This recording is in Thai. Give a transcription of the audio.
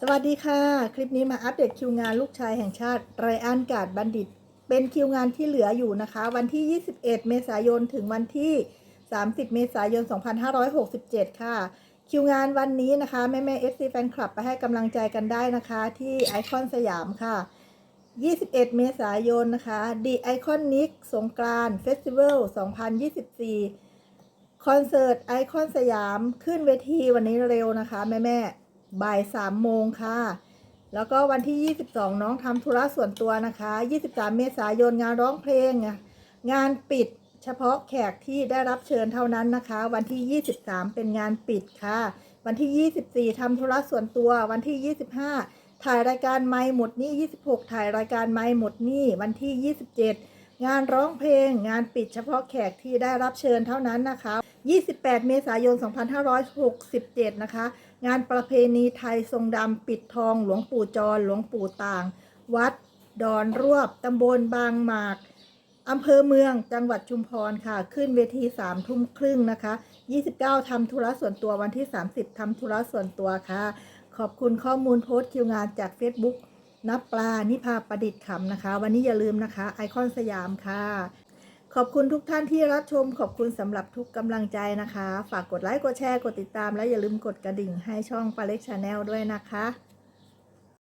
สวัสดีค่ะ คลิปนี้มาอัปเดตคิวงานลูกชายแห่งชาติไรอันกาดบัณฑิต เป็นคิวงานที่เหลืออยู่นะคะ วันที่ 21 เมษายนถึงวันที่ 30 เมษายน 2567 ค่ะ คิวงานวันนี้นะคะ แม่แม่ FC แฟนคลับไปให้กำลังใจกันได้นะคะ ที่ไอคอนสยามค่ะ 21 เมษายนนะคะ The Iconic สงกรานต์ Festival 2024 คอนเสิร์ตไอคอนสยามขึ้นเวทีวันนี้เร็วนะคะ แม่แม่บ่ายสามโมงค่ะ แล้วก็วันที่ 22 น้องทำธุระส่วนตัวนะคะ 23 เมษายนงานร้องเพลง งานปิดเฉพาะแขกที่ได้รับเชิญเท่านั้นนะคะ วันที่ 23 เป็นงานปิดค่ะ วันที่ 24ทำธุระส่วนตัว วันที่ 25 ถ่ายรายการไม่หมดนี้26 ถ่ายรายการไม่หมดนี้วันที่ 27 งานร้องเพลง งานปิดเฉพาะแขกที่ได้รับเชิญเท่านั้นนะคะ 28 เมษายน 2567 นะคะ งานประเพณีไทยทรงดำปิดทองหลวงปู่จร หลวงปู่ต่าง วัด ดอนรวบตำบลบางหมากอำเภอเมืองจังหวัดชุมพรค่ะ ขึ้นเวที3ทุ่มครึ่งนะคะ 29ทำธุระส่วนตัววันที่ 30ทำธุระส่วนตัวค่ะ ขอบคุณข้อมูลโพสต์คิวงานจาก Facebook นับปลา นิพาประดิษฐ์ขำนะคะ วันนี้อย่าลืมนะคะ ไอคอนสยามค่ะ ขอบคุณทุกท่านที่รับชม ขอบคุณสำหรับทุกกำลังใจนะคะ ฝากกดไลค์ กดแชร์ กดติดตาม และอย่าลืมกดกระดิ่งให้ช่องปาเล็กชาแนลด้วยนะคะ